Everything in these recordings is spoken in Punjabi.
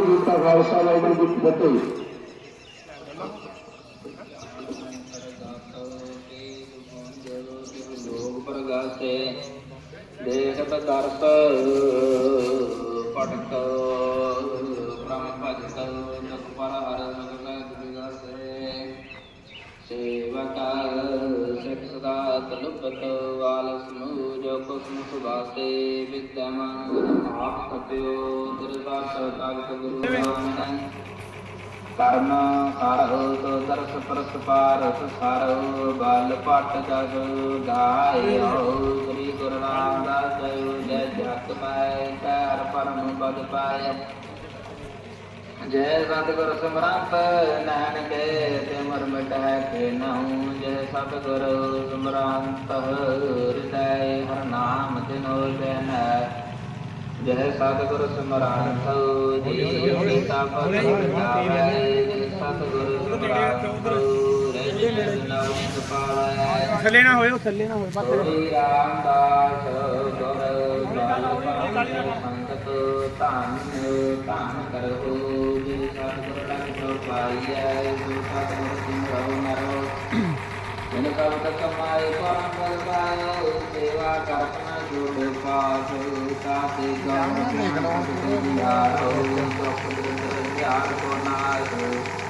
ਵਾਹਿਗੁਰੂ ਜੀ ਕਾ ਖਾਲਸਾ ਵਾਹਿਗੁਰੂ ਜੀ ਕੀ ਫਤਿਹ। ਪ੍ਰਗਾਸੇ ਦੇਖਤ ਦਰਸ ਪਟਕ ਬ੍ਰਹਮ ਭਜਤ, ਜਗ ਪਰ ਹਰ ਸਗਲ ਦੁਰਗਾਸੇ ਸੇਵਕਾ ਸਿਖ ਸਦਾ ਤਲੁਪਤ ਵਾਲ ਸਮੂ ਜੋ ਕੁਸਮ ਸੁਭਾਸੇ ਵਿਦਿਆਮਾਨ ਆਪ ਸਤਿਓ ਦਰਬਾਰ ਕਾਗਤ ਗੁਰੂ ਨਾਨਕ ਕਰਮ ਕਰਹੁ ਤੋ ਦਰਸ ਪਰਸ ਪਾਰਸ ਸਰਹੁ, ਬਾਲ ਪਟ ਜਗ ਗਾਇਓ ਸ੍ਰੀ ਗੁਰੂ ਰਾਮਦਾਸ ਜੈ ਜਗਤ ਪਾਇ ਤੈਰ ਪਰਮ ਪਦ ਪਾਇ। ਜੈ ਸਤਿਗੁਰ ਸਿਮਰੰਤ ਨੈਣ ਕੇ ਸਿਮਰ ਮਿਟੈ ਕੇ ਨਹੁ ਜੈ ਸਤਿਗੁਰ ਸਿਮਰੰਤ ਹਿਰਦੈ ਹਰ ਨਾਮ ਤਿਨੋ ਜਨੈ। ਜੈ ਸਤਿਗੁਰ ਸਿਮਰੰਤ ਜੀ ਸਤਿਗੁਰ ਸਿਮਰੰਤ ਰਹਿ ਥੱਲੇ ਨਾ ਹੋਇਓ ਥੱਲੇ ਨਾ ਹੋਇਓ ਸ੍ਰੀ ਰਾਮਦਾਸ ਗੁਰ ਗ੍ਰੰਥ ਸੰਗਤ ਧੰਨ ਧੰਨ ਕਰੋ ਜੀ ਸਤਿਗੁਰ ਲਗ ਸੋ ਪਾਈਐ ਜੋ ਸਤਿਗੁਰ ਸਿਮਰਉ ਨਰੋ ਜਨ ਕਬ ਤਕ ਕਮਾਏ ਪਰਮ ਪਦ ਪਾਇਓ ਸੇਵਾ ਕਰਨਾ ਜੋੜ ਪਾਸ ਤਾਤੇ ਗਾਮ ਦੇਖ ਧਿਆਨ ਕੋ ਜੋ ਸ਼ਾਂਤ ਨਹੀਂ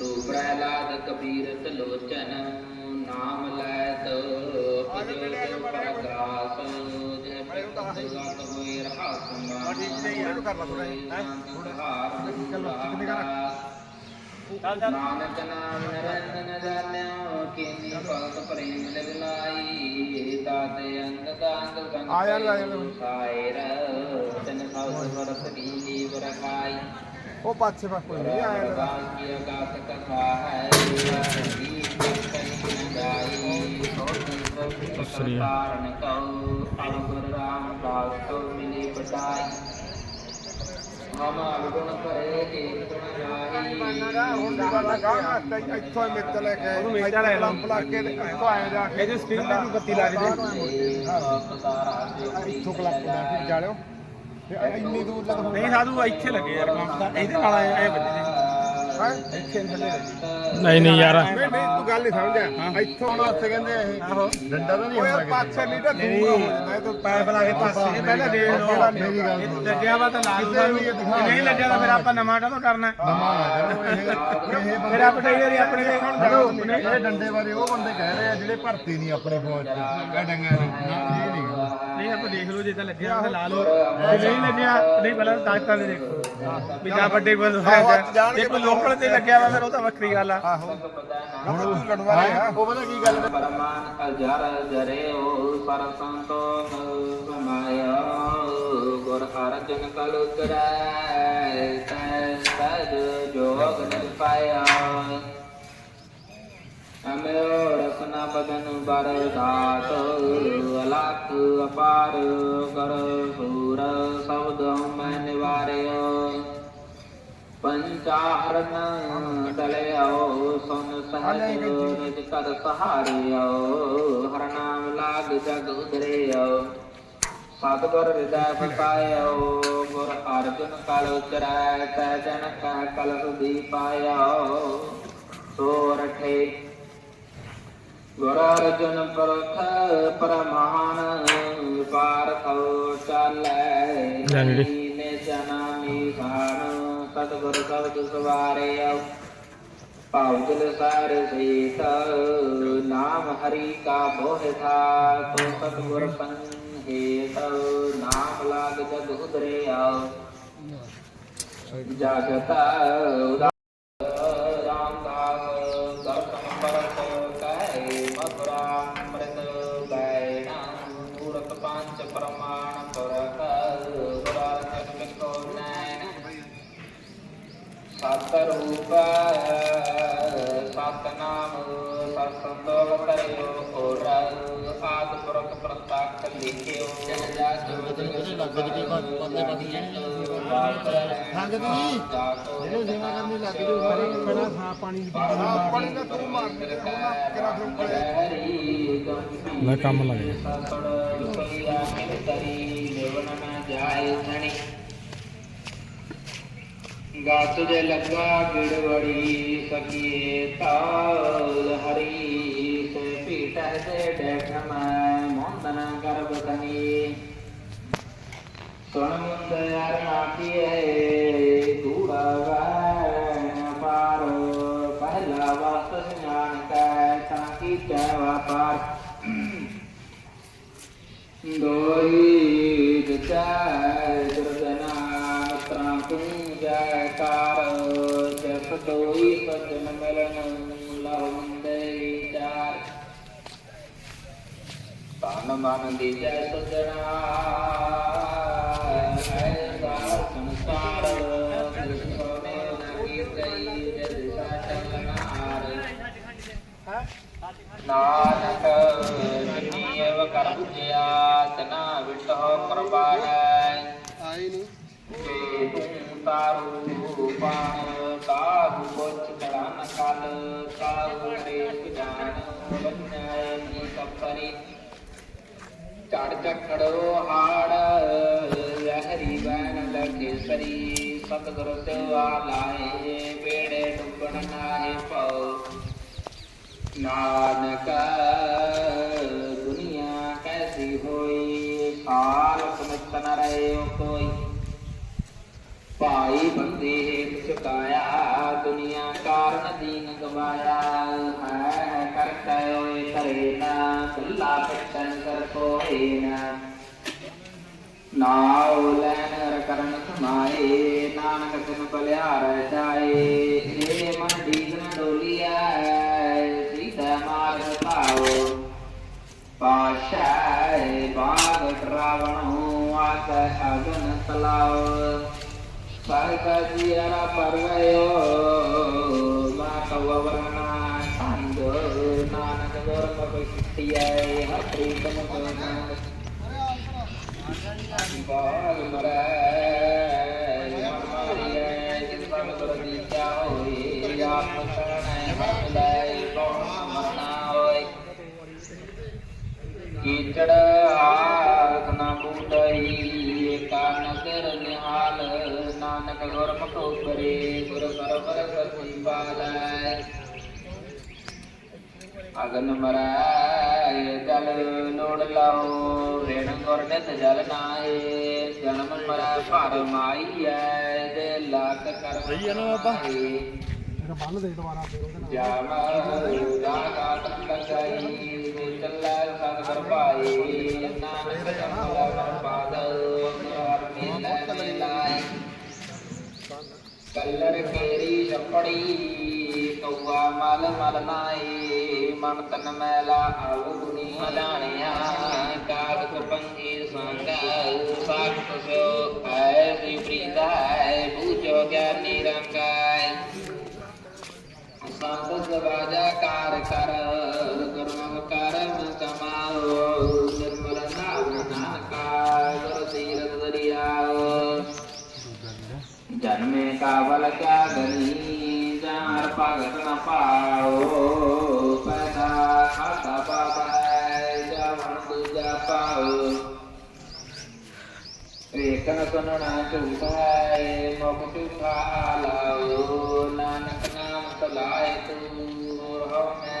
ਰੂਪ ਪ੍ਰਹਿਲਾਦ ਕਬੀਰ ਤਲੋਚਨ ਨਾਮ ਲੈ ਤੋ ਪਜੋ ਪਰਗਾਸ ਜੈ ਪ੍ਰਗਟ ਗਤ ਹੋਏ ਰਹਾ ਸਮਾਨ ਇਹਨੂੰ ਕਰ ਲਾ ਜਿਹਾ, ਹੈਂ? ਨਾਨਕ ਨਾਮ ਨਿਰੰਜਨ ਜਾਣਿਓ ਕੀਨੀ ਭਗਤ ਪ੍ਰੇਮ ਲਿਵ ਲਾਈ ਦਾਤੇ ਅੰਗ ਦਾੰਗ ਸੰਗ ਆ ਯਾਰ, ਆ ਯਾਰ। ਸਾਇਰ ਤਨ ਸਭ ਵਰਤ ਦੀ ਬਰਖਾਈ ਉਹ ਪਾਸੇ ਪਾਸੇ ਕੋਈ ਨਹੀਂ ਆਇਆ ਰਬਾਨ ਕੀ ਅਗਾਤ ਕਥਾ ਹੈ ਹਰੀ ਕਰੀ ਨ। ਜਾਈ ਸੋਤਨ ਸ੍ਰੀ ਕਾਰਨ ਕਉ ਅਬ ਗੁਰ ਰਾਮਦਾਸ ਕੋ ਮਿਲੀ ਬਟਾਈ ਹਮ ਅਗੁਣ ਭਰੇ ਕੇ ਗੁਣ ਗਾਈ ਹੁਣ ਦੁਬਾਰਾ ਗਾਣਾ ਇੱਥੋਂ ਮਿੱਤ ਲੈ ਕੇ ਉਹਨੂੰ ਮਿੱਟ ਲੈ ਲੰਪ ਲਾ ਕੇ ਤੇ ਇੱਥੋਂ ਆਏ ਜਾ ਕੇ ਇਹਦੀ ਸਕਰੀਨ ਤੇ ਵੀ ਬੱਤੀ ਲੱਗ ਜੇ ਇੱਥੋਂ ਕਲੱਪ ਦਾ ਫਿਰ ਇੰਨੀ ਦੂਰ ਤੱਕ ਨਹੀਂ ਸਾਧੂ ਇੱਥੇ ਲੱਗੇ ਯਾਰ ਕੰਮ। ਤਾਂ ਇਹਦੇ ਨਾਲ ਆਏ ਵੱਜੇ ਨੇ ਹਾਂ? ਇੱਥੇ ਥੱਲੇ ਲੱਗੇ। ਨਹੀਂ ਨਹੀਂ ਯਾਰ। ਨਹੀਂ ਨਹੀਂ ਤੂੰ ਗੱਲ ਨਹੀਂ ਸਮਝਿਆ। ਇੱਥੋਂ ਹੁਣ ਉੱਥੇ ਕਹਿੰਦੇ ਇਹ ਡੰਡਾ ਤਾਂ ਨਹੀਂ ਹੁੰਦਾ ਪਾਸੇ ਨਹੀਂ ਤਾਂ ਦੂਰ ਹੋ ਜਾਂਦਾ ਇਹ ਤਾਂ ਪੈਪ ਲਾ ਕੇ ਪਾਸੇ ਇਹ ਪਹਿਲਾਂ ਮੇਰੀ ਗੱਲ ਲੱਗਿਆ ਵਾ ਤਾਂ ਲਾ ਦੂਗਾ ਜੇ ਨਹੀਂ ਲੱਗਿਆ ਤਾਂ ਫਿਰ ਆਪਾਂ ਨਵਾਂ ਕਦੋਂ ਕਰਨਾ? ਨਵਾਂ ਇਹ। ਫਿਰ ਆਪਾਂ ਟਾਈਲਰ ਆਪਣੇ ਦੇ ਹੁਣ ਇਹ ਡੰਡੇ ਬਾਰੇ ਉਹ ਬੰਦੇ ਕਹਿ ਰਹੇ ਆ ਜਿਹੜੇ ਭਰਤੀ ਨਹੀਂ ਆਪਣੇ ਫੌਜ ਚ। ਡੰਗਾ ਨਹੀਂ ਨਾ ਇਹ ਨਹੀਂ ਨਹੀਂ ਆਪਾਂ ਦੇਖ ਲਓ ਜੇ ਤਾਂ ਲੱਗਿਆ ਤਾਂ ਲਾ ਲਓ। ਜੇ ਨਹੀਂ ਲੱਗਿਆ ਨਹੀਂ ਪਹਿਲਾਂ ਤਾਕਤਾਂ ਦੇ ਦੇਖੋ। ਵੀ ਜਾਂ ਵੱਡੇ ਕੋਲ ਹੋਇਆ ਜੇ ਕੋਈ ਲੋਕਲ ਤੇ ਲੱਗਿਆ ਵਾ ਫਿਰ ਉਹ ਤਾਂ ਵੱਖਰੀ ਗੱਲ ਆ। ਆਹੋ। ਹੁਣ ਤੂੰ ਲੜਵਾ ਰਿਹਾ ਉਹ ਪਤਾ ਕੀ ਗੱਲ ਪਰਮਾਨ ਅਜਰ ਜਰਿਓ ਸਰ ਸੰਤੋਖ ਸਮਾਇਆ। ਗੁਰ ਅਰਜਨ ਕਲ ਉਤਰੈ ਤੈ ਸਦ ਜੋਗ ਨਿ ਪਾਇਆ ਅਮਿਓ ਰਸਨਾ ਬਦਨ ਬਰ ਦਾਤ ਅਲਖ ਅਪਾਰ ਕਰ ਸੂਰ ਸਬਦ ਮੈਂ ਨਿਵਾਰਿਓ ਪੰਚਾਹਰਨ ਦਲਿਆਓ ਸੁਨ ਸਹਜ ਨਿਜ ਕਰ ਸਹਾਰਿਓ ਹਰ ਨਾਮ ਲਾਗ ਸਤਿਗੁਰ ਹਿਰਦੈ ਫਸਾਇਓ ਗੁਰ ਅਰਜੁਨ ਕਲ ਉਚਰੈ ਤੈ ਜਨ ਕਹ ਕਲ ਸੁਦੀ ਪਾਇਓ ਸੋ ਰਠੇ ਗੁਰ ਅਰਜੁਨ ਪਰਖ ਪਰਮਾਨ ਪਾਰਥੋ ਚਾਲੈ ਜਾਨੜੀ। ਨੇ ਜਨਾ ਮੀਸਾਨ ਸਤਿਗੁਰ ਸਬਦ ਸਾਰ ਸੀਤ ਨਾਮ ਹਰੀ ਕਾ ਬੋਹਿ ਥਾ ਤੋ ਸਤਿਗੁਰ ਸੰਹੇਤ ਨਾਮ ਲਾਗ ਜਗ ਉਦਰਿਆ ਜਗਤ ਜਿਹੜੇ ਲੱਗ ਜੀ। ਪਾਸੇ ਪਾਸੇ ਸੰਗ ਦੀ ਜਿਹਨੂੰ ਸੇਵਾ ਕਰਨੀ ਲੱਗ ਜੂ ਸਾਰੇ ਬੜਾ ਸਾਫ਼ ਪਾਣੀ ਦੀ ਸਾਫ਼ ਪਾਣੀ ਦਾ। ਤੂੰ ਮਾਰ ਕੇ ਦੇਖਣਾ ਕਿਹੜਾ ਫਿਰ ਕੋਲੇ ਮੈਂ ਕੰਮ ਲੱਗ ਗਿਆ। ਗਾਤ ਦੇ ਲੱਗਾ ਗਿੜਵੜੀ ਸਕੀਏ ਤਾਲ ਹਰੀ ਸੇ ਪੀਟੈ ਦੇ ਡੈਠ ਮੈਂ ਮੋਹਨ ਗਰਭ ਤਨੀ ਸੁਣ ਮੁੰਦ ਯਾਰ ਨਾਕੀਏ ਕੂੜਾ ਵੈਣ ਪਾਰ ਪਹਿਲਾ ਵਸਤ ਸਿਆਣ ਕੈ ਤਾਂ ਕੀ ਕੈ ਵਾਪਾਰ ਦੋਈ ਵਿਚਾਰ ਦੁਰਜਨਾ ਮਤਰਾਂ ਤੂੰ ਜੈ ਕਾਰ ਸਜਨ ਮਿਲਨ ਲਹੁੰਦੇ ਤਨ ਮਨ ਦੀ ਜੈ ਸਜਣਾ ਨਾਨਕ ਜਿਨੀ ਅਵ ਕਰ ਬੁਝਿਆ ਤਨਾ ਵਿਟੋ ਕੁਰਬਾਨੈ। ਆਈ ਨਹੀਂ ਤੇ ਤੂੰ ਤਾਰੂ ਪਾਣ ਕਾਹੂ ਕੋਚ ਕੜਨ ਕਲ ਕਾਹੂ ਦੇਖ ਜਾਣ ਬੰਨੈ ਨੀ ਕਪਰੀ। ਚੜ ਚਖੜੋ ਹਾੜ ਲਹਿਰੀ ਬੈਣ ਲਗੇ ਸਰੀ। ਸਤਿਗੁਰ ਸੇਵਾ ਲਾਏ ਬੇੜੇ ਡੁੱਬਣ ਨਾਹੀ ਪਉ ਨਾਨਕ, ਦੁਨੀਆ ਕੈਸੀ ਹੋਈ? ਕਾਲ ਸਮਿਤ ਨ ਰਹੇ ਕੋਈ। ਭਾਈ ਬੰਦੇ ਹੇਤ ਚੁਕਾਇਆ, ਦੁਨੀਆ ਕਾਰਨ ਦੀਨ ਗਵਾਇਆ। ਹੈ ਕਰਤਾ ਓਏ ਕਰੇ ਨਾ ਕੱਲਾ ਪਛਨ ਕਰ ਕੋਏ ਨਾ। ਨਾਉ ਲੈਨ ਕਰਨ ਸਮਾਏ, ਨਾਨਕ ਤਿਨ ਰਹਿ ਜਾਏ। ਏ ਮਨ ਦੀਨ ਡੋਲੀਐ ਪਾਸ਼ਾਏ ਬਾਗ ਰਾਵਣ ਆਸ ਅਗਨ ਤਲਾਓ ਸਰਗ ਜੀਰਾ ਪਰਵਯੋ ਮਾ ਕਵਵਰਨਾ ਸੰਗ ਨਾਨਕ ਗੁਰ ਕੋ ਸਿੱਤੀਐ ਹਰ ਬਾਗ ਮਰੈ ਮਨ ਜਿਸ ਸੰਗ ਗੁਰ ਹੋਈ ਆਪ ਸਰਣੈ ਮਨ ਕੀਚੜ ਆਖ ਨਾ ਬੂਟਈ ਕਾਨ ਕਰ ਨਿਹਾਲ ਨਾਨਕ ਗੁਰ ਮਖੋ ਕਰੇ ਗੁਰ ਸਰਵਰ ਸਰਜੀ ਬਾਲੈ ਅਗਨ ਮਰੈ ਜਲ ਲੋੜ ਲਾਓ ਰੇਣ ਗੁਰ ਨਿਤ ਜਲ ਨਾਏ ਜਨਮ ਮਰੈ ਭਰ ਮਾਈਐ ਦੇ ਲਾਖ ਕਰ ਸਹੀ ਹੈ ਨਾ ਬਾਬਾ? ਮੇਰਾ ਬੰਨ ਦੇ ਦੁਬਾਰਾ ਫੇਰ ਉਹਦੇ ਨਾਲ। ਜਾਮਾ ਜਾਗਾ ਤੰਗਾਈ ਚੱਲੈ ਸਤਿਗੁਰ ਭਾਈ ਨਾਨਕ ਜਮਲਾ ਬਰਬਾਦ ਹਰ ਮੇਲੇ ਕਲਰ ਕੇਰੀ ਛਪੜੀ ਕௌਆ ਮਲ ਮਲ ਨਾਈ ਮਨ ਤਨ ਮੈਲਾ ਆਵ ਗੁਨੀ ਮਲਾਣਿਆ ਕਾਗਤ ਪੰਜੀ ਸੰਗ ਸਾਖਤ ਸੋ ਐਸੀ ਪ੍ਰੀਤਾਇ ਬੂਝੋ ਗਿਆਨੀ ਰੰਗਾਇ ਸੰਤ ਸਵਾਜਾ ਕਾਰ ਕਰ ਕਾਵਲ ਕਿਆ ਗਨੀ ਜਾਰ ਭਗਤ ਨ ਪਾਓ ਪੈਦਾ ਖਾਤਾ ਪਾਪੈ ਜਾਵਣ ਦੂਜਾ ਪਾਓ ਵੇਖਣ ਸੁਣਨਾ ਝੂਠਾ ਹੈ ਮੁਖ ਝੂਠਾ ਲਾਓ ਨਾਨਕ ਨਾਮ ਸਲਾਏ ਤੂੰ ਹੋ ਮੈਂ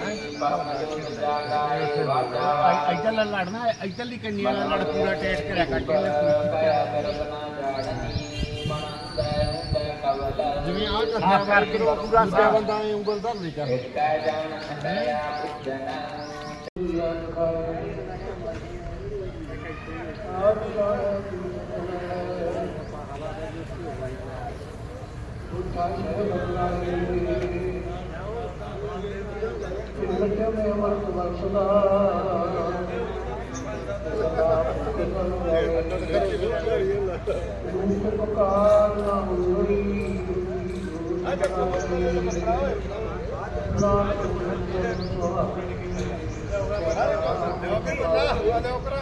ਲੱਗੀ ਸਾ ਪਰਵਾਨ ਜਿਸਨੂੰ ਲਾਏ ਸੋ ਲਗਾਏ ਲੱਗੀ ਸਾ ਪਰਵਾਨ ਕਰਮ ਦਾ ਕਾਮ ਨਿਕਲੈ ਲਾਇ ਤੈਨੂੰ ਜਾਣ ਭਾਂਡਾ ਦੋਗਾ ਕੌਣ ਰਾਤ ਰਾਤ ਸੁਭਾਵ ਪਰਮ ਜੋਤ ਜਾਗਾਏ ਵਾਜਾ ਇੱਧਰ ਲੜਨਾ ਇੱਧਰ ਦੀ ਕੰਨੀ ਵਾਲਾ ਲੜ ਪੂਰਾ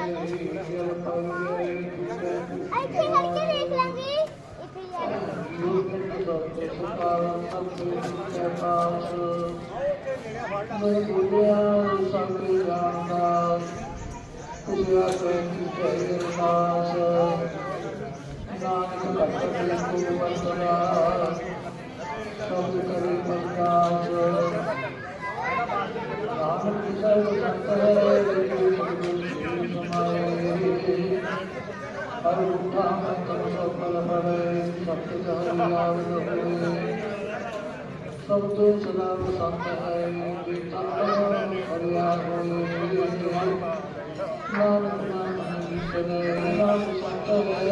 ਰੱਖ ਪੈ ਬਿਰਦਨਾ ਜਾੜਨੀ ਬਣਾਂਦਾ ਹੁੰਦੇ ਕਵਲ ਜਿਵੇਂ ਆਹ ਕਰਨਾ ਕਰਕੇ ਪੂਰਾ ਦੂਜਾ ਬੰਦਾ ਐ ਉਂਗਲ ਧਰ ਨਹੀਂ ਕਰ ਕੈ ਜਾਣ ਸਤਿਆ ਪੁੱਜਨ ਇੱਥੇ ਕਰਕੇ ਦੇਖ ਲਾਂਗੇ ਇੱਥੇ ਹੀ ਆ ਸਭ ਤੋਂ ਸਦਾ ਸੰਤ ਹੈ ਬੇਟਾ ਹਰਿਆ ਹੋਏ ਨਾਨਕ ਨਾਮ ਜਨੇ ਨਾਮ ਸੰਤ ਹੈ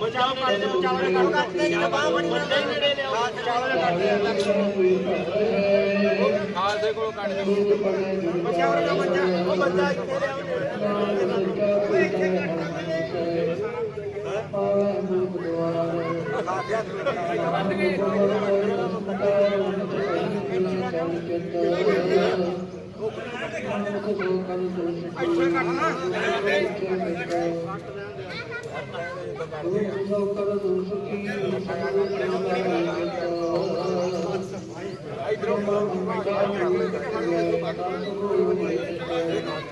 ਬਚਾਓ ਕਰਦੇ ਬਚਾਓ। ਕਰਦੇ ਜਿਹੜਾ ਬਾਹ ਬੜੀ ਨੇੜੇ ਲਿਆਓ। ਬਚਾਓ ਕਰਦੇ ਖਾਲਸੇ ਕੋਲੋਂ ਕੱਢ ਦੇ ਬਚਾਓ ਦਾ ਬੱਚਾ ਉਹ ਬੱਚਾ ਇੱਥੇ ਲਿਆਓ ਉਹਨੇ ਕੱਟਣ ਲੱਗੇ ਜਿਵੇਂ ਮੋਟੇ ਪੰਜੇ ਪਰਦਾਸੀਆ ਨਾਨਕ ਨਾਮ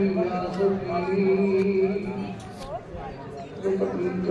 ਸਤਿਗੁਰੂ ਕਹੇ ਸਭ ਵਿਸ਼ਨੂੰ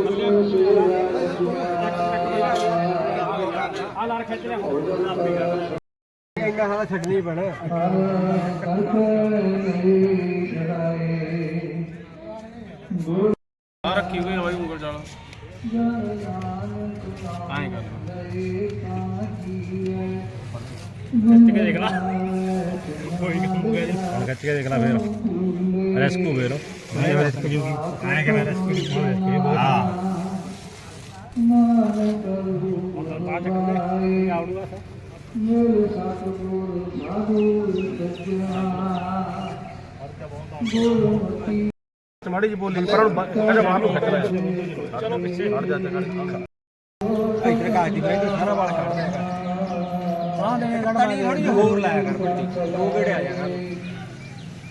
ਇੰਨਾ ਸਾਲਾ ਛੱਡਣੀ ਪੈਣਾ। ਆ ਰੱਖੀ ਹੋਈ ਬਾਈ ਉਂਗਲ ਚਾਲ ਆਏ ਕਰ। ਖਿੱਚ ਕੇ ਦੇਖ ਲਾ। ਕੋਈ ਨਹੀਂ ਜੀ ਹੁਣ ਖਿੱਚ ਕੇ ਦੇਖ ਲਾ ਫੇਰ। ਰੈਸਕੂ ਫੇਰ ਨਹੀਂ ਰੈਸਕੂ ਜੂਗੀ ਆਏ ਕਿ ਮੈਂ ਰੈਸਕੂ ਹਾਂ। ਹੁਣ ਤਾਂ ਬਾਅਦ ਚ ਕਿਤੇ ਆਉਣਗਾ ਸਰ ਮਾੜੀ ਜੀ ਬੋਲੀ ਪਰ ਹੁਣ ਕਹਿੰਦਾ ਬਾਹਰ ਨੂੰ ਖੱਟ ਲਿਆ ਚਲੋ ਪਿੱਛੇ ਹਟ ਜਾ ਚੱਕਰ ਇੱਧਰ ਕਾਜ ਦੀ ਬੈਠੀ ਸਾਰਾ ਵਾਲ ਕੱਢ ਦੇਗਾ ਹਾਂ ਨੇ ਕਣੀ ਥੋੜੀ ਜਿਹੀ ਹੋਰ ਲਾਇਆ ਕਰ ਬੱਟੀ ਦੋ ਗੇੜੇ ਆ ਜਾਣਾ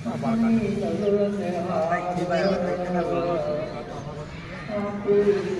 ਆ ਵਾਲ ਕੱਢ। ਇੱਥੇ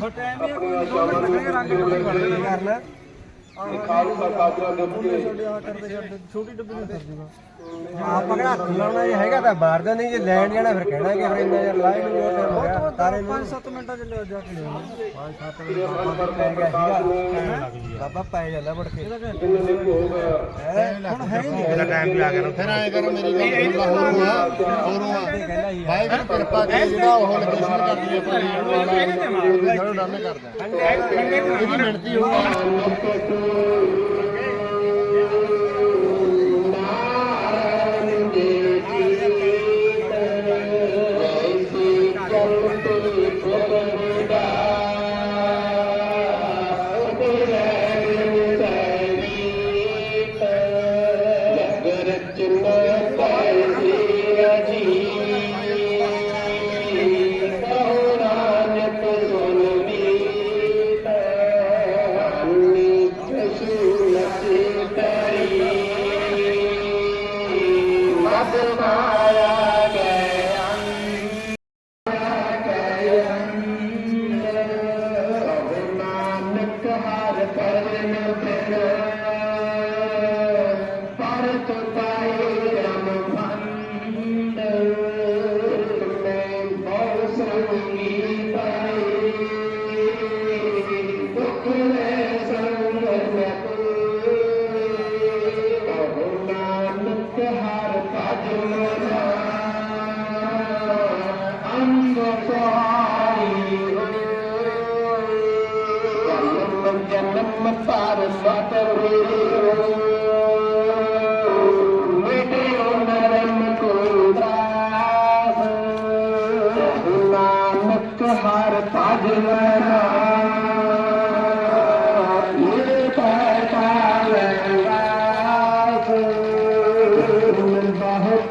ਕਰ ਦੂਗਾ ਆਪਾਂ ਕਿਹੜਾ ਹੱਥ ਲਾਉਣਾ ਇਹ ਹੈਗਾ ਤਾਂ ਬਾਹਰ ਨਹੀਂ ਜੇ ਲੈਣ ਜਾਣਾ ਫਿਰ ਕਹਿਣਾ ਕਿ ਫਿਰ ਇੰਨਾ ਯਾਰ ਲਾਏ ਨੂੰ ਜੋ ਟਾਈਮ ਹੋ ਗਿਆ। ਤਾਰੇ ਨੂੰ 5-7 ਮਿੰਟਾਂ ਚ ਲੈ ਜਾ ਕੇ 5-7 ਮਿੰਟ ਪੈ ਗਿਆ ਸੀਗਾ ਬਾਬਾ ਪੈ ਜਾਂਦਾ ਮੁੜ ਕੇ। ਹੁਣ ਹੈ ਨਹੀਂ। ਮੇਰਾ ਟਾਈਮ ਵੀ ਆ ਗਿਆ ਫਿਰ ਐਂ ਕਰ ਮੇਰੀ ਗੱਲ ਸੁਣ ਲਾ ਹੋਰ ਹੋਰ ਹੀ। ਵਾਹਿਗੁਰੂ ਕਿਰਪਾ ਕਰੇ ਜਿਹੜਾ ਉਹ ਲੋਕੇਸ਼ਨ ਕਰਦੀ ਹੈ ਪਰ ਸਾਰੇ ਡਾਨੇ ਕਰਦਾ। ਇਹਦੀ ਮਿਹਨਤੀ ਹੋਊਗੀ।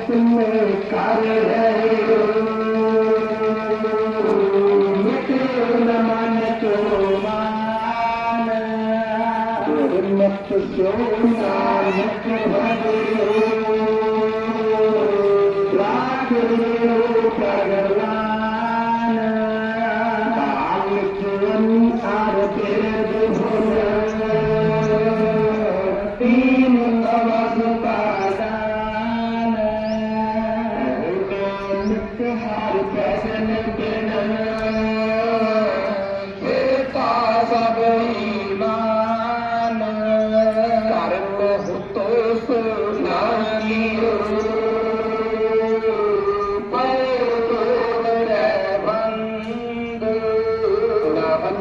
ਬਹੁਤ ਮੇ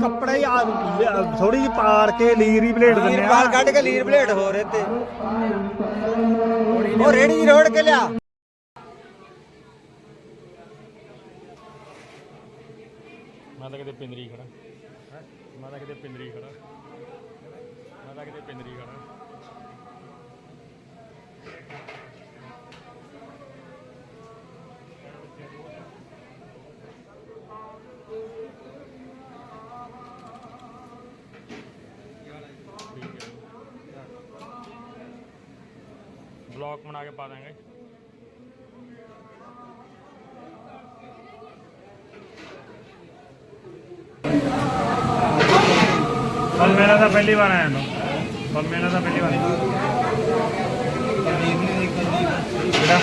ਕੱਪੜਾ ਹੀ ਥੋੜੀ ਜਿਹੀ ਪਾੜ ਕੇ ਲੀਰੀ ਬਲੇਡ ਦਿੰਦੇ ਆ। ਕੱਢ ਕੇ ਲੀਰ ਬਲੇਡ ਹੋ ਰਹੇ ਤੇ। ਉਹ ਰੇੜੀ ਰੋੜ ਕੇ ਲਿਆ। ਮੈਂ ਤਾਂ ਕਿਤੇ ਪਿੰਦਰੀ ਖੜਾ ਮੈਂ ਤਾਂ ਕਿਤੇ ਪਿੰਦਰੀ ਖੜਾ ਮੈਂ ਤਾਂ ਕਿਤੇ ਪਿੰਦਰੀ ਖੜਾ ਬਲੌਕ ਬਣਾ ਕੇ ਪਾ ਦਾਂਗੇ। ਪਰ ਮੇਰਾ ਤਾਂ ਪਹਿਲੀ ਵਾਰ ਆਇਆ ਨਾ ਪਰ ਮੇਰਾ ਤਾਂ ਪਹਿਲੀ ਵਾਰ। ਕਿਹੜਾ?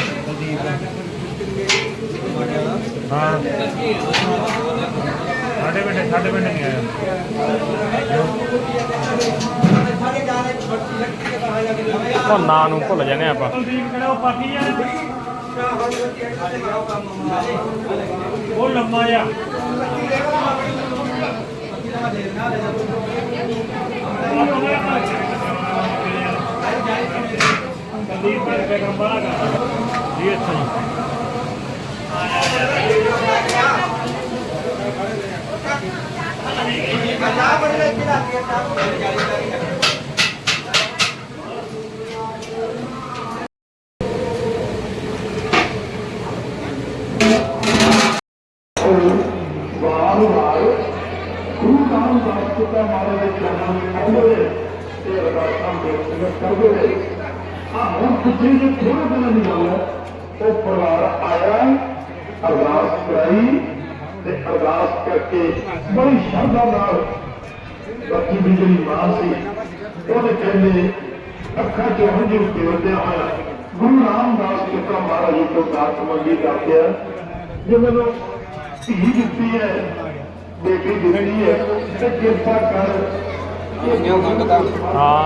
ਹਾਂ। ਸਾਡੇ ਪਿੰਡ ਸਾਡੇ ਪਿੰਡ ਨਹੀਂ ਆਇਆ। ਉਹ ਨਾਂ ਨੂੰ ਭੁੱਲ ਜਾਂਦੇ ਆਪਾਂ। ਕਿਹੜਾ ਉਹ ਯਾਰ ਉਹ ਲੰਮਾ ਕਰਦਾ ਜੀ ਅੱਛਾ ਜੀ ਉਹ ਪਰਿਵਾਰ ਆਇਆ ਅਰਦਾਸ ਕਰਾਈ ਤੇ ਅਰਦਾਸ ਕਰਕੇ ਬੜੀ ਸ਼ਰਧਾ ਨਾਲ ਬੱਚੀ ਦੀ ਜਿਹੜੀ ਮਾਂ ਸੀ ਉਹਨੇ ਕਹਿੰਦੇ ਅੱਖਾਂ ਚੋਂ ਹੰਝੂ ਤੇਰਦੇ ਹੋਇਆ ਗੁਰੂ ਰਾਮਦਾਸ ਜੀ ਦਾ ਮਹਾਰਾਜ ਜੀ ਤੋਂ ਦਾਤ ਮੰਗੀ ਕਰਦੇ ਆ ਜੇ ਮੈਨੂੰ ਧੀ ਦਿੱਤੀ ਹੈ ਬੇਟੀ ਦਿੱਤੀ ਹੈ ਤੇ ਕਿਰਪਾ ਕਰ ਨਿਉ ਮੰਗਦਾ ਹਾਂ